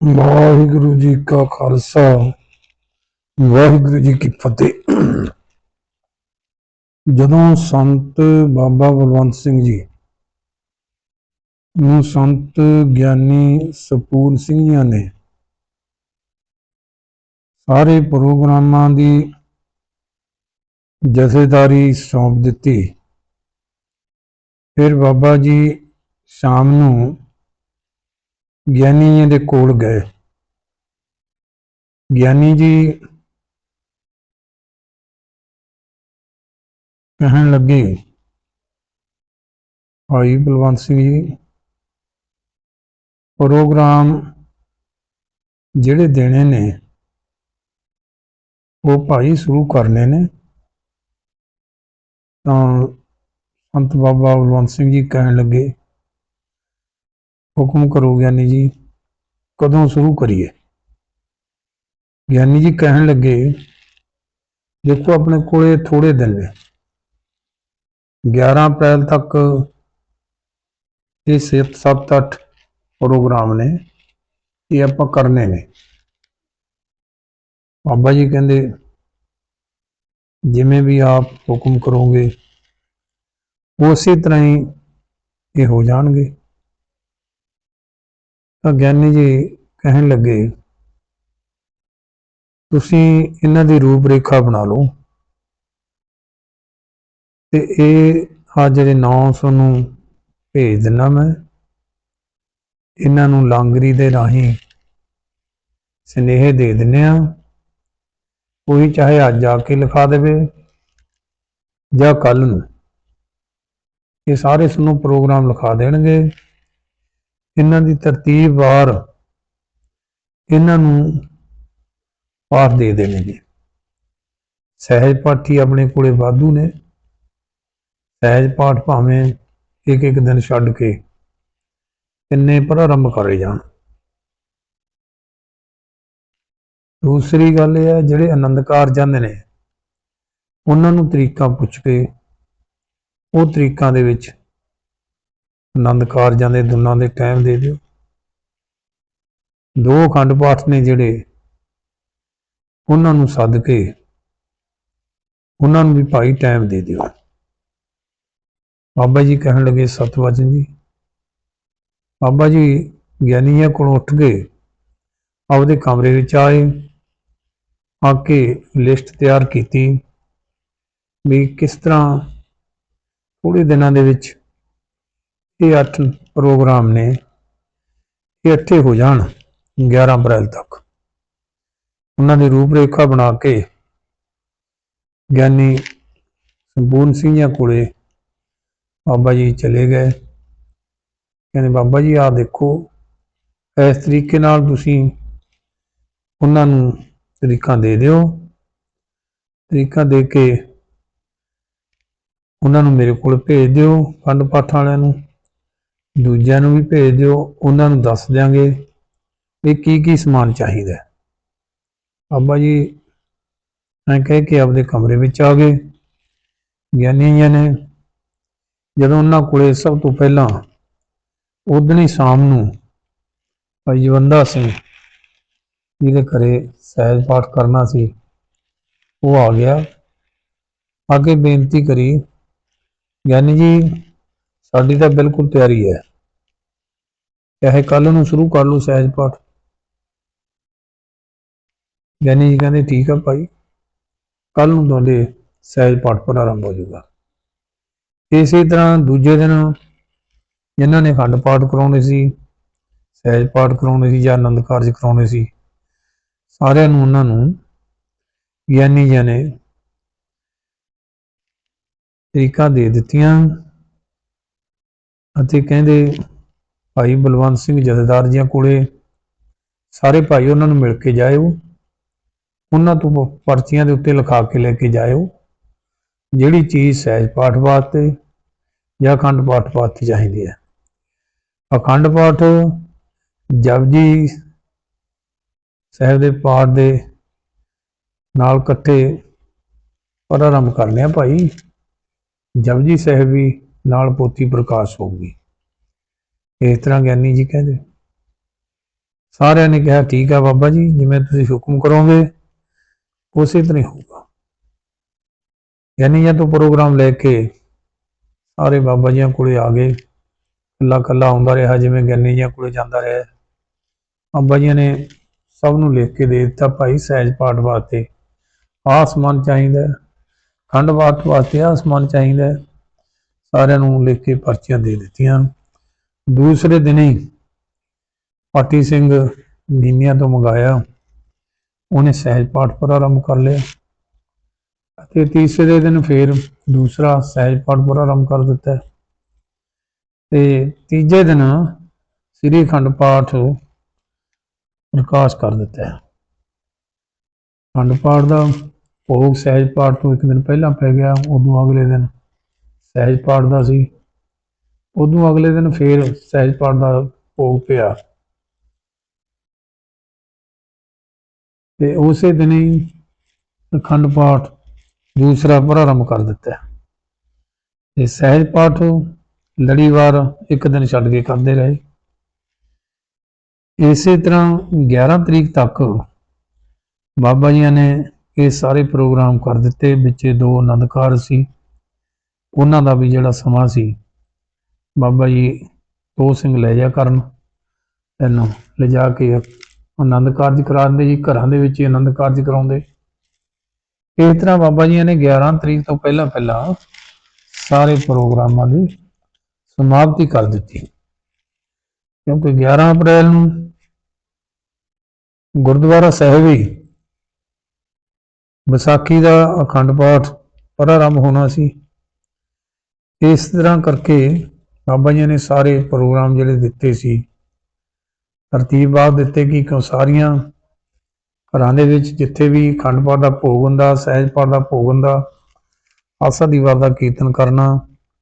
ਵਾਹਿਗੁਰੂ ਜੀ ਕਾ ਖਾਲਸਾ। ਵਾਹਿਗੁਰੂ ਜੀ ਕੀ ਫਤਿਹ। ਜਦੋਂ ਸੰਤ ਬਾਬਾ ਬਲਵੰਤ ਸਿੰਘ ਜੀ ਨੂੰ ਸੰਤ ਗਿਆਨੀ ਸਪੂਰ ਸਿੰਘ ਜੀ ਨੇ ਸਾਰੇ ਪ੍ਰੋਗਰਾਮਾਂ ਦੀ ਜਥੇਦਾਰੀ ਸੌਂਪ ਦਿੱਤੀ, ਫਿਰ ਬਾਬਾ ਜੀ ਸ਼ਾਮ ਨੂੰ ਗਿਆਨੀ ਜੀ ਦੇ ਕੋਲ ਗਏ। ਗਿਆਨੀ ਜੀ ਕਹਿਣ ਲੱਗੇ, ਭਾਈ ਬਲਵੰਤ ਸਿੰਘ ਜੀ, ਪ੍ਰੋਗਰਾਮ ਜਿਹੜੇ ਦੇਣੇ ਨੇ, ਉਹ ਭਾਈ ਸ਼ੁਰੂ ਕਰਨੇ ਨੇ। ਤਾਂ ਸੰਤ ਬਾਬਾ ਬਲਵੰਤ ਸਿੰਘ ਜੀ ਕਹਿਣ ਲੱਗੇ ਹੁਕਮ ਕਰੋ ਗਿਆਨੀ ਜੀ, ਕਦੋਂ ਸ਼ੁਰੂ ਕਰੀਏ? ਗਿਆਨੀ ਜੀ ਕਹਿਣ ਲੱਗੇ, ਦੇਖੋ ਆਪਣੇ ਕੋਲੇ ਥੋੜੇ ਦਿਨ ਨੇ। 11 ਅਪ੍ਰੈਲ ਤੱਕ ਇਹ 7-8 ਪ੍ਰੋਗਰਾਮ ਨੇ, ਇਹ ਆਪਾਂ ਕਰਨੇ ਨੇ। ਬਾਬਾ ਜੀ ਕਹਿੰਦੇ, ਜਿਵੇਂ ਵੀ ਆਪ ਹੁਕਮ ਕਰੋਗੇ ਉਸੇ ਤਰ੍ਹਾਂ ਹੀ ਇਹ ਹੋ ਜਾਣਗੇ। ਤਾਂ ਗਿਆਨੀ ਜੀ ਕਹਿਣ ਲੱਗੇ, ਤੁਸੀਂ ਇਹਨਾਂ ਦੀ ਰੂਪ ਰੇਖਾ ਬਣਾ ਲਓ ਤੇ ਇਹ ਆ ਜਿਹੜੇ ਨਾਮ ਤੁਹਾਨੂੰ ਭੇਜ ਦਿੰਨਾ ਮੈਂ। ਇਹਨਾਂ ਨੂੰ ਲਾਂਗਰੀ ਦੇ ਰਾਹੀਂ ਸਨੇਹ ਦੇ ਦਿੰਨੇ ਆ ਕੋਈ ਚਾਹੇ ਅੱਜ ਆ ਕੇ ਲਿਖਾ ਦੇਵੇ ਜਾਂ ਕੱਲ ਨੂੰ। ਇਹ ਸਾਰੇ ਤੁਹਾਨੂੰ ਪ੍ਰੋਗਰਾਮ ਲਿਖਾ ਦੇਣਗੇ। ਇਹਨਾਂ ਦੀ ਤਰਤੀਬ ਵਾਰ ਇਹਨਾਂ ਨੂੰ ਪਾਠ ਦੇ ਦੇਣਗੇ। ਸਹਿਜ ਪਾਠੀ ਆਪਣੇ ਕੋਲੇ ਵਾਧੂ ਨੇ। ਸਹਿਜ ਪਾਠ ਭਾਵੇਂ ਇੱਕ ਇੱਕ ਦਿਨ ਛੱਡ ਕੇ ਤਿੰਨੇ ਪ੍ਰਾਰੰਭ ਕਰੇ ਜਾਣ। ਦੂਸਰੀ ਗੱਲ ਇਹ ਹੈ, ਜਿਹੜੇ ਆਨੰਦ ਕਾਰਜ ਜਾਂਦੇ ਨੇ, ਉਹਨਾਂ ਨੂੰ ਤਰੀਕਾਂ ਪੁੱਛ ਕੇ ਉਹ ਤਰੀਕਾਂ ਦੇ ਵਿੱਚ ਆਨੰਦ ਕਾਰਜਾਂ ਦੇ ਦੋਨਾਂ ਦੇ ਟਾਈਮ ਦੇ ਦਿਓ। ਦੋ ਅਖੰਡ ਪਾਠ ਨੇ ਜਿਹੜੇ ਉਹਨਾਂ ਨੂੰ ਸੱਦ ਕੇ ਉਹਨਾਂ ਨੂੰ ਵੀ ਭਾਈ ਟਾਈਮ ਦੇ ਦਿਓ। ਬਾਬਾ ਜੀ ਕਹਿਣ ਲੱਗੇ, ਸਤਵਚਨ ਜੀ, ਬਾਬਾ ਜੀ ਗਿਆਨੀਆਂ ਕੋਲੋਂ ਉੱਠ ਗਏ ਆਪਦੇ ਕਮਰੇ ਵਿੱਚ ਆਏ, ਆ ਕੇ ਲਿਸਟ ਤਿਆਰ ਕੀਤੀ ਵੀ ਕਿਸ ਤਰ੍ਹਾਂ ਥੋੜੇ ਦਿਨਾਂ ਦੇ ਵਿੱਚ ਇਹ ਅੱਠ ਪ੍ਰੋਗਰਾਮ ਨੇ, ਇਹ ਇੱਥੇ ਹੋ ਜਾਣ 11 ਅਪ੍ਰੈਲ ਤੱਕ। ਉਹਨਾਂ ਦੀ ਰੂਪਰੇਖਾ ਬਣਾ ਕੇ ਗਿਆਨੀ ਸੰਪੂਰਨ ਸਿੰਘਾਂ ਕੋਲੇ ਬਾਬਾ ਜੀ ਚਲੇ ਗਏ। ਕਹਿੰਦੇ, ਬਾਬਾ ਜੀ, ਆਹ ਦੇਖੋ, ਇਸ ਤਰੀਕੇ ਨਾਲ ਤੁਸੀਂ ਉਹਨਾਂ ਨੂੰ ਤਰੀਕਾਂ ਦੇ ਦਿਓ। ਤਰੀਕਾਂ ਦੇ ਕੇ ਉਹਨਾਂ ਨੂੰ ਮੇਰੇ ਕੋਲ ਭੇਜ ਦਿਓ ਖੰਡ ਪਾਠ ਵਾਲਿਆਂ ਨੂੰ। ਦੂਜਿਆਂ ਨੂੰ ਵੀ ਭੇਜ ਦਿਓ ਉਹਨਾਂ ਨੂੰ ਦੱਸ ਦਿਆਂਗੇ ਵੀ ਕੀ ਕੀ ਸਮਾਨ ਚਾਹੀਦਾ ਹੈ। ਬਾਬਾ ਜੀ, ਮੈਂ ਕਹਿ ਕੇ ਆਪਦੇ ਕਮਰੇ ਵਿੱਚ ਆ ਗਏ। ਗਿਆਨੀ ਜੀ ਨੇ ਜਦੋਂ ਉਹਨਾਂ ਕੋਲੇ ਸਭ ਤੋਂ ਪਹਿਲਾਂ ਉਦਣੀ ਸ਼ਾਮ ਨੂੰ ਭਾਈ ਜਵੰਦਾ ਸਿੰਘ ਜਿਹਦੇ ਘਰੇ ਸਹਿਜ ਪਾਠ ਕਰਨਾ ਸੀ, ਉਹ ਆ ਗਿਆ। ਅੱਗੇ ਬੇਨਤੀ ਕਰੀ, ਗਿਆਨੀ ਜੀ, ਸਾਡੀ ਤਾਂ ਬਿਲਕੁਲ ਤਿਆਰੀ ਹੈ। ਚਾਹੇ ਕੱਲ ਨੂੰ ਸ਼ੁਰੂ ਕਰ ਲਓ ਸਹਿਜ ਪਾਠ। ਗਿਆਨੀ ਜੀ ਕਹਿੰਦੇ, ਠੀਕ ਆ ਭਾਈ। ਕੱਲ ਨੂੰ ਤੁਹਾਡੇ ਸਹਿਜ ਪਾਠ ਪ੍ਰਾਰੰਭ ਹੋ ਜਾਊਗਾ। ਇਸੇ ਤਰ੍ਹਾਂ ਦੂਜੇ ਦਿਨ ਜਿਨ੍ਹਾਂ ਨੇ ਖੰਡ ਪਾਠ ਕਰਾਉਣੇ ਸੀ, ਸਹਿਜ ਪਾਠ ਕਰਾਉਣੇ ਸੀ ਜਾਂ ਆਨੰਦ ਕਾਰਜ ਕਰਾਉਣੇ ਸੀ, ਸਾਰਿਆਂ ਨੂੰ ਉਹਨਾਂ ਨੂੰ ਗਿਆਨੀ ਜੀ ਨੇ ਤਰੀਕਾ ਦੇ ਦਿੱਤੀਆਂ ਅਤੇ ਕਹਿੰਦੇ ਭਾਈ ਬਲਵੰਤ ਸਿੰਘ ਜਥੇਦਾਰ ਜੀਆਂ ਕੋਲੇ ਸਾਰੇ ਭਾਈ ਉਹਨਾਂ ਨੂੰ ਮਿਲ ਕੇ ਜਾਇਓ। ਉਹਨਾਂ ਤੋਂ ਪ- ਪਰਚੀਆਂ ਦੇ ਉੱਤੇ ਲਿਖਾ ਕੇ ਲੈ ਕੇ ਜਾਇਓ। ਜਿਹੜੀ ਚੀਜ਼ ਸਹਿਜ ਪਾਠ ਵਾਸਤੇ ਜਾਂ ਅਖੰਡ ਪਾਠ ਵਾਸਤੇ ਚਾਹੀਦੀ ਹੈ। ਅਖੰਡ ਪਾਠ ਜਪਜੀ ਸਾਹਿਬ ਦੇ ਪਾਠ ਦੇ ਨਾਲ ਇਕੱਠੇ ਪ੍ਰਾਰੰਭ ਕਰ ਲਿਆ ਭਾਈ। ਜਪਜੀ ਸਾਹਿਬ ਵੀ ਨਾਲ ਪੋਤੀ ਪ੍ਰਕਾਸ਼ ਹੋਊਗੀ ਇਸ ਤਰ੍ਹਾਂ ਗਿਆਨੀ ਜੀ ਕਹਿੰਦੇ ਸਾਰਿਆਂ ਨੇ ਕਿਹਾ, ਠੀਕ ਆ ਬਾਬਾ ਜੀ, ਜਿਵੇਂ ਤੁਸੀਂ ਹੁਕਮ ਕਰੋਗੇ, ਉਸੇ ਤਰ੍ਹਾਂ ਹੋਊਗਾ। ਯਾਨੀ ਇਹ ਤੋਂ ਪ੍ਰੋਗਰਾਮ ਲੈ ਕੇ ਸਾਰੇ ਬਾਬਾ ਜੀਆਂ ਕੋਲੇ ਆ ਗਏ। ਕੱਲਾ ਕੱਲਾ ਆਉਂਦਾ ਰਿਹਾ, ਜਿਵੇਂ ਗਿਆਨੀ ਜੀਆਂ ਕੋਲੇ ਜਾਂਦਾ ਰਿਹਾ। ਬਾਬਾ ਜੀਆਂ ਨੇ ਸਭ ਨੂੰ ਲਿਖ ਕੇ ਦੇ ਦਿੱਤਾ, ਭਾਈ ਸਹਿਜ ਪਾਠ ਵਾਸਤੇ ਆਸਮਾਨ ਚਾਹੀਦਾ ਖੰਡ ਪਾਠ ਵਾਸਤੇ ਆਸਮਾਨ ਚਾਹੀਦਾ ਸਾਰਿਆਂ ਨੂੰ ਲਿਖ ਕੇ ਪਰਚੀਆਂ ਦੇ ਦਿੱਤੀਆਂ। ਦੂਸਰੇ ਦਿਨ ਹੀ ਪਾਟੀ ਸਿੰਘ ਨੀਮੀਆਂ ਤੋਂ ਮੰਗਾਇਆ। ਉਹਨੇ ਸਹਿਜ ਪਾਠ ਪ੍ਰਾਰੰਭ ਕਰ ਲਿਆ ਅਤੇ ਤੀਸਰੇ ਦਿਨ ਫਿਰ ਦੂਸਰਾ ਸਹਿਜ ਪਾਠ ਪ੍ਰਾਰੰਭ ਕਰ ਦਿੱਤਾ। ਤੇ ਤੀਜੇ ਦਿਨ ਸ੍ਰੀ ਖੰਡ ਪਾਠ ਪ੍ਰਕਾਸ਼ ਕਰ ਦਿੱਤਾ। ਹੈ ਖੰਡ ਪਾਠ ਦਾ ਭੋਗ ਸਹਿਜ ਪਾਠ ਤੋਂ ਇੱਕ ਦਿਨ ਪਹਿਲਾਂ ਪੈ ਗਿਆ, ਉਦੋਂ ਅਗਲੇ ਦਿਨ ਸਹਿਜ ਪਾਠ ਦਾ ਸੀ। ਉਦੋਂ ਅਗਲੇ ਦਿਨ ਫਿਰ ਸਹਿਜ ਪਾਠ ਦਾ ਭੋਗ ਪਿਆ। ਤੇ ਉਸੇ ਦਿਨ ਹੀ ਅਖੰਡ ਪਾਠ ਦੂਸਰਾ ਪ੍ਰਾਰੰਭ ਕਰ ਦਿੱਤਾ। ਤੇ ਸਹਿਜ ਪਾਠ ਲੜੀਵਾਰ ਇੱਕ ਦਿਨ ਛੱਡ ਕੇ ਕਰਦੇ ਰਹੇ। ਇਸੇ ਤਰ੍ਹਾਂ 11 ਤਰੀਕ ਤੱਕ ਬਾਬਾ ਜੀ ਨੇ ਇਹ ਸਾਰੇ ਪ੍ਰੋਗਰਾਮ ਕਰ ਦਿੱਤੇ, ਵਿੱਚ ਦੋ ਆਨੰਦ ਕਾਰਜ ਸੀ। ਉਹਨਾਂ ਦਾ ਵੀ ਜਿਹੜਾ ਸਮਾਂ ਸੀ ਬਾਬਾ ਜੀ, ਦੋ ਸਿੰਘ ਲੈ ਜਾ ਕਰਨ ਇਹਨੂੰ ਲਿਜਾ ਕੇ ਆਨੰਦ ਕਾਰਜ ਕਰਾਉਂਦੇ ਜੀ, ਘਰਾਂ ਦੇ ਵਿੱਚ ਹੀ ਆਨੰਦ ਕਾਰਜ ਕਰਾਉਂਦੇ। ਇਸ ਤਰ੍ਹਾਂ ਬਾਬਾ ਜੀ ਨੇ 11 ਤਰੀਕ ਤੋਂ ਪਹਿਲਾਂ ਪਹਿਲਾਂ ਸਾਰੇ ਪ੍ਰੋਗਰਾਮਾਂ ਦੀ ਸਮਾਪਤੀ ਕਰ ਦਿੱਤੀ। ਕਿਉਂਕਿ 11 ਅਪ੍ਰੈਲ ਨੂੰ ਗੁਰਦੁਆਰਾ ਸਾਹਿਬ ਹੀ ਵਿਸਾਖੀ ਦਾ ਅਖੰਡ ਪਾਠ ਪ੍ਰਾਰੰਭ ਹੋਣਾ ਸੀ। ਇਸ ਤਰ੍ਹਾਂ ਕਰਕੇ ਬਾਬਾ ਜੀ ਨੇ ਸਾਰੇ ਪ੍ਰੋਗਰਾਮ ਜਿਹੜੇ ਦਿੱਤੇ ਸੀ, ਤਰਤੀਬਾਂ ਦਿੱਤੇ ਕਿ ਕਿਉਂ ਸਾਰੀਆਂ ਘਰਾਂ ਦੇ ਵਿੱਚ ਜਿੱਥੇ ਵੀ ਅਖੰਡ ਪਾਠ ਦਾ ਭੋਗ ਹੁੰਦਾ, ਸਹਿਜ ਪਾਠ ਦਾ ਭੋਗ ਹੁੰਦਾ, ਆਸਾ ਦੀ ਦਾ ਕੀਰਤਨ ਕਰਨਾ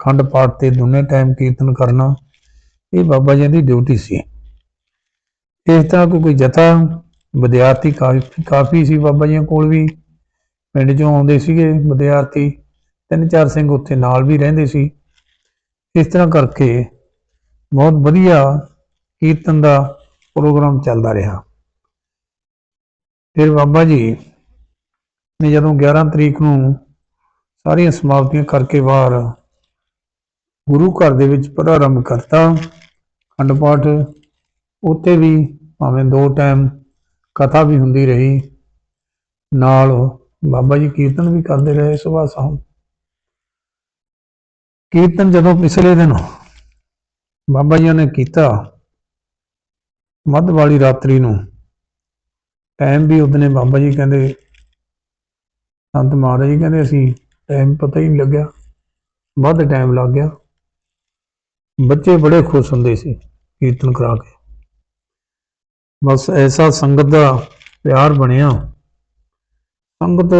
ਖੰਡ ਪਾਠ ਤੇ ਦੋਨੇ ਟਾਈਮ ਕੀਰਤਨ ਕਰਨਾ, ਇਹ ਬਾਬਾ ਜੀ ਦੀ ਡਿਊਟੀ ਸੀ। ਇਸ ਤਰ੍ਹਾਂ ਕੋਈ ਕੋਈ ਜਥਾ ਵਿਦਿਆਰਥੀ ਕਾਫੀ ਕਾਫੀ ਸੀ ਬਾਬਾ ਜੀ ਕੋਲ ਵੀ, ਪਿੰਡ ਚੋਂ ਆਉਂਦੇ ਸੀਗੇ ਵਿਦਿਆਰਥੀ, ਤਿੰਨ ਚਾਰ ਸਿੰਘ ਉੱਥੇ ਨਾਲ ਵੀ ਰਹਿੰਦੇ ਸੀ। ਇਸ ਤਰ੍ਹਾਂ ਕਰਕੇ ਬਹੁਤ ਵਧੀਆ ਕੀਰਤਨ ਦਾ ਪ੍ਰੋਗਰਾਮ ਚੱਲਦਾ ਰਿਹਾ। ਫਿਰ ਬਾਬਾ ਜੀ ਨੇ ਜਦੋਂ 11 ਤਰੀਕ ਨੂੰ ਸਾਰੀਆਂ ਸਮਾਪਤੀਆਂ ਕਰਕੇ ਬਾਹਰ ਗੁਰੂ ਘਰ ਦੇ ਵਿੱਚ ਪ੍ਰਾਰੰਭ ਕਰਤਾ ਅਖੰਡ ਪਾਠ, ਉੱਥੇ ਵੀ ਭਾਵੇਂ ਦੋ ਟਾਈਮ ਕਥਾ ਵੀ ਹੁੰਦੀ ਰਹੀ, ਨਾਲ ਬਾਬਾ ਜੀ ਕੀਰਤਨ ਵੀ ਕਰਦੇ ਰਹੇ ਸੁਬਾਹ ਸ਼ਾਮ। ਕੀਰਤਨ ਜਦੋਂ ਪਿਛਲੇ ਦਿਨ ਬਾਬਾ ਜੀ ਨੇ ਕੀਤਾ, ਮੱਧ ਵਾਲੀ ਰਾਤਰੀ ਨੂੰ ਟਾਈਮ ਵੀ ਉਹਦਨੇ ਬਾਬਾ ਜੀ ਕਹਿੰਦੇ, ਸੰਤ ਮਹਾਰਾਜ ਜੀ ਕਹਿੰਦੇ ਅਸੀਂ ਟਾਈਮ ਪਤਾ ਹੀ ਨਹੀਂ ਲੱਗਿਆ, ਵੱਧ ਟਾਈਮ ਲੱਗ ਗਿਆ। ਬੱਚੇ ਬੜੇ ਖੁਸ਼ ਹੁੰਦੇ ਸੀ ਕੀਰਤਨ ਕਰਾ ਕੇ। ਬਸ ਐਸਾ ਸੰਗਤ ਦਾ ਪਿਆਰ ਬਣਿਆ। ਸੰਗਤ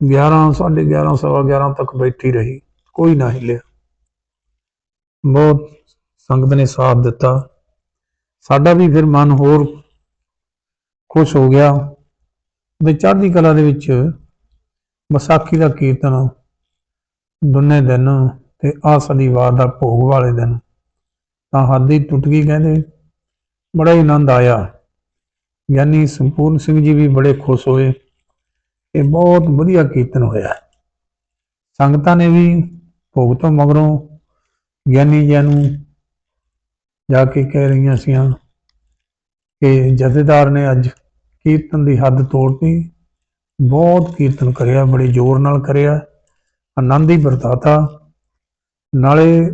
11 11:30 ਸਵਾ 11 ਤੱਕ ਬੈਠੀ ਰਹੀ। ਕੋਈ ਨਾ ਹਿੱਲਿਆ। ਬਹੁਤ ਸੰਗਤ ਨੇ ਸਾਥ ਦਿੱਤਾ। ਸਾਡਾ ਵੀ ਫਿਰ ਮਨ ਹੋਰ ਖੁਸ਼ ਹੋ ਗਿਆ। ਤੇ ਚੜ੍ਹਦੀ ਕਲਾ ਦੇ ਵਿੱਚ ਵਿਸਾਖੀ ਦਾ ਕੀਰਤਨ ਦੁਨੇ ਦਿਨ ਤੇ ਆਹ ਵਾਰ ਦਾ ਭੋਗ ਵਾਲੇ ਦਿਨ। ਤਾਂ ਹੱਦ ਹੀ ਟੁੱਟ ਗਈ ਕਹਿੰਦੇ। ਬੜਾ ਹੀ ਆਨੰਦ ਆਇਆ। ਗਿਆਨੀ ਸੰਪੂਰਨ ਸਿੰਘ ਜੀ ਵੀ ਬੜੇ ਖੁਸ਼ ਹੋਏ। ਇਹ ਬਹੁਤ ਵਧੀਆ ਕੀਰਤਨ ਹੋਇਆ। ਸੰਗਤਾਂ ਨੇ ਵੀ ਭੋਗ ਤੋਂ ਮਗਰੋਂ ਗਿਆਨੀ ਜੀ ਨੂੰ ਜਾ ਕੇ ਕਹਿ ਰਹੀਆਂ ਸੀਆਂ ਕਿ ਜਥੇਦਾਰ ਨੇ ਅੱਜ ਕੀਰਤਨ ਦੀ ਹੱਦ ਤੋੜਤੀ। ਬਹੁਤ ਕੀਰਤਨ ਕਰਿਆ, ਬੜੇ ਜ਼ੋਰ ਨਾਲ ਕਰਿਆ, ਆਨੰਦ ਹੀ ਵਰਤਾਤਾ। ਨਾਲੇ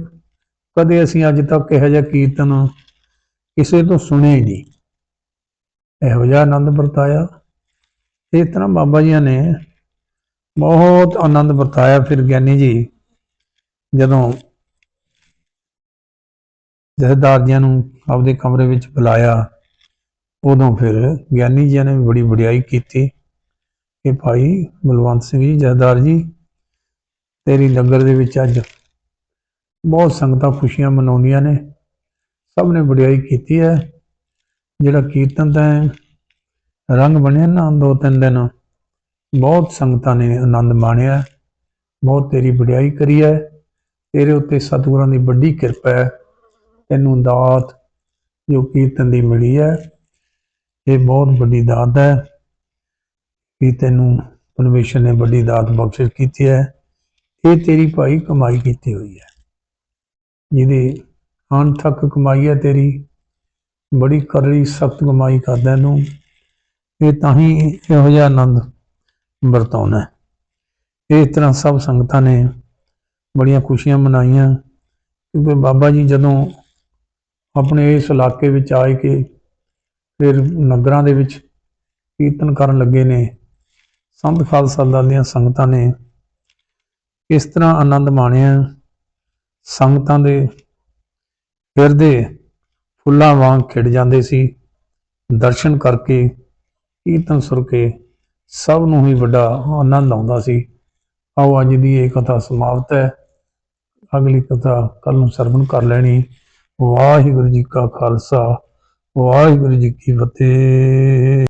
ਕਦੇ ਅਸੀਂ ਅੱਜ ਤੱਕ ਇਹੋ ਜਿਹਾ ਕੀਰਤਨ ਕਿਸੇ ਤੋਂ ਸੁਣਿਆ ਹੀ ਨਹੀਂ। ਇਹੋ ਜਿਹਾ ਆਨੰਦ ਵਰਤਾਇਆ। ਇਸ ਤਰ੍ਹਾਂ ਬਾਬਾ ਜੀ ਨੇ ਬਹੁਤ ਆਨੰਦ ਵਰਤਾਇਆ। ਫਿਰ ਗਿਆਨੀ ਜੀ ਜਦੋਂ ਜਥੇਦਾਰ ਜੀਆਂ ਨੂੰ ਆਪਦੇ ਕਮਰੇ ਵਿੱਚ ਬੁਲਾਇਆ, ਉਦੋਂ ਫਿਰ ਗਿਆਨੀ ਜੀ ਨੇ ਵੀ ਬੜੀ ਵਡਿਆਈ ਕੀਤੀ ਕਿ ਭਾਈ ਬਲਵੰਤ ਸਿੰਘ ਜੀ, ਜਥੇਦਾਰ ਜੀ, ਤੇਰੀ ਲੰਗਰ ਦੇ ਵਿੱਚ ਅੱਜ ਬਹੁਤ ਸੰਗਤਾਂ ਖੁਸ਼ੀਆਂ ਮਨਾਉਂਦੀਆਂ ਨੇ। ਸਭ ਨੇ ਵਡਿਆਈ ਕੀਤੀ ਹੈ। ਜਿਹੜਾ ਕੀਰਤਨ ਦਾ ਰੰਗ ਬਣਿਆ ਨਾ ਦੋ ਤਿੰਨ ਦਿਨ, ਬਹੁਤ ਸੰਗਤਾਂ ਨੇ ਆਨੰਦ ਮਾਣਿਆ। ਬਹੁਤ ਤੇਰੀ ਵਡਿਆਈ ਕਰੀ ਹੈ। ਤੇਰੇ ਉੱਤੇ ਸਤਿਗੁਰਾਂ ਦੀ ਵੱਡੀ ਕਿਰਪਾ ਹੈ। ਤੈਨੂੰ ਦਾਤ ਜੋ ਕੀਰਤਨ ਦੀ ਮਿਲੀ ਹੈ, ਇਹ ਬਹੁਤ ਵੱਡੀ ਦਾਤ ਹੈ ਵੀ ਤੈਨੂੰ ਪਰਮੇਸ਼ਰ ਨੇ ਵੱਡੀ ਦਾਤ ਬਖਸ਼ਿਸ਼ ਕੀਤੀ ਹੈ। ਇਹ ਤੇਰੀ ਭਾਈ ਕਮਾਈ ਕੀਤੀ ਹੋਈ ਹੈ। ਜਿਹਦੀ ਅਣਥੱਕ ਕਮਾਈ ਹੈ ਤੇਰੀ, ਬੜੀ ਕਰੜੀ ਸਖਤ ਕਮਾਈ ਕਰਦਾ ਨੂੰ ਇਹ ਤਾਂ ਹੀ ਇਹੋ ਜਿਹਾ ਆਨੰਦ ਵਰਤਾਉਣਾ ਇਸ ਤਰ੍ਹਾਂ ਸਭ ਸੰਗਤਾਂ ਨੇ ਬੜੀਆਂ ਖੁਸ਼ੀਆਂ ਮਨਾਈਆਂ ਕਿਉਂਕਿ ਬਾਬਾ ਜੀ ਜਦੋਂ ਆਪਣੇ ਇਸ ਇਲਾਕੇ ਵਿੱਚ ਆਏ ਕੇ ਫਿਰ ਨਗਰਾਂ ਦੇ ਵਿੱਚ ਕੀਰਤਨ ਕਰਨ ਲੱਗੇ ਨੇ, ਸੰਤ ਖਾਲਸਾ ਦਲ ਦੀਆਂ ਸੰਗਤਾਂ ਨੇ, ਇਸ ਤਰ੍ਹਾਂ ਆਨੰਦ ਮਾਣਿਆ, ਸੰਗਤਾਂ ਦੇ ਹਿਰਦੇ ਫੁੱਲਾਂ ਵਾਂਗ ਖਿੜ ਜਾਂਦੇ ਸੀ, ਦਰਸ਼ਨ ਕਰਕੇ ਕੀਰਤਨ ਸੁਰ ਕੇ ਸਭ ਨੂੰ ਹੀ ਵੱਡਾ ਆਨੰਦ ਆਉਂਦਾ ਸੀ। ਆਓ ਅੱਜ ਦੀ ਇਹ ਕਥਾ ਸਮਾਪਤ ਹੈ। ਅਗਲੀ ਕਥਾ ਕੱਲ ਨੂੰ ਸਰਵਣ ਕਰ ਲੈਣੀ। ਵਾਹਿਗੁਰੂ ਜੀ ਕਾ ਖਾਲਸਾ, ਵਾਹਿਗੁਰੂ ਜੀ ਕੀ ਫਤਿਹ।